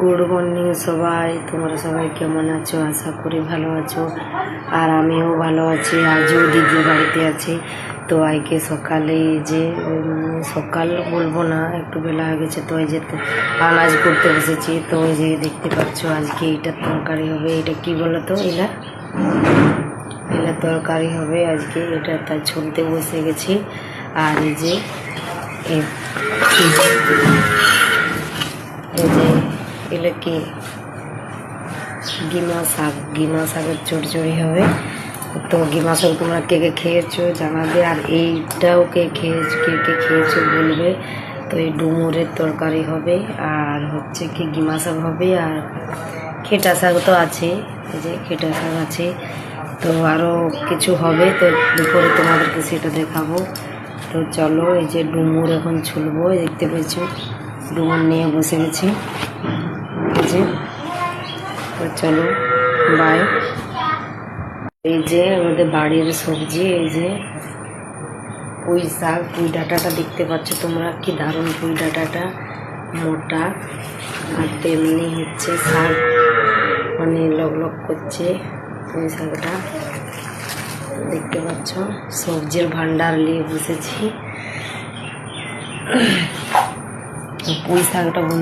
Good morning সবাই। তোমরা সবাই কেমন আছো? আশা করি ভালো আছো। আর আমিও ভালো আছি। আজও দিদি বাড়িতে আছি। তো আজকে সকালে যে সকাল বলব না, একটু বেলা হয়ে গেছে, তো এই যে আনাজ করতে বসেছি। তো ওই যে দেখতে পাচ্ছ, আজকে এটা তরকারি হবে। এটা কি বলো তো এটা এলা তরকারি হবে। আজকে এটা তার ছুলতে বসে গেছি। আর এই যে এই যে এগুলো কি? গিমা শাক গিমা শাকের চড়চড়ি হবে। তো গিমা শাক তোমরা কে কে খেয়েছো জানাবে, আর এইটাও কে খেয়েছো কে কে খেয়েছো বলবে। তো এই ডুমুরের তরকারি হবে, আর হচ্ছে কি গিমা শাক হবে, আর খেটা শাক তো আছে যে খেটা শাক আছে। তো আরও কিছু হবে, তো দুপুরে তোমাদেরকে সেটা দেখাবো। তো চলো, এই যে ডুমুর এখন ছুলবো দেখতে পেয়েছ? ডুমুর নিয়ে বসে গেছি। যে চলো বাই এই যে আমাদের বাড়ির সবজি, এই যে, পুঁই শাক, পুঁই ডাঁটাটা দেখতে পাচ্ছ তোমরা, কি দারুণ পুঁই ডাঁটাটা, মোটা, আর তেমনি হচ্ছে শাক মানে লক করছে পুঁই শাকটা। দেখতে পাচ্ছ, সবজির ভান্ডার নিয়ে বসেছি। পুঁই শাকটা বন্ধু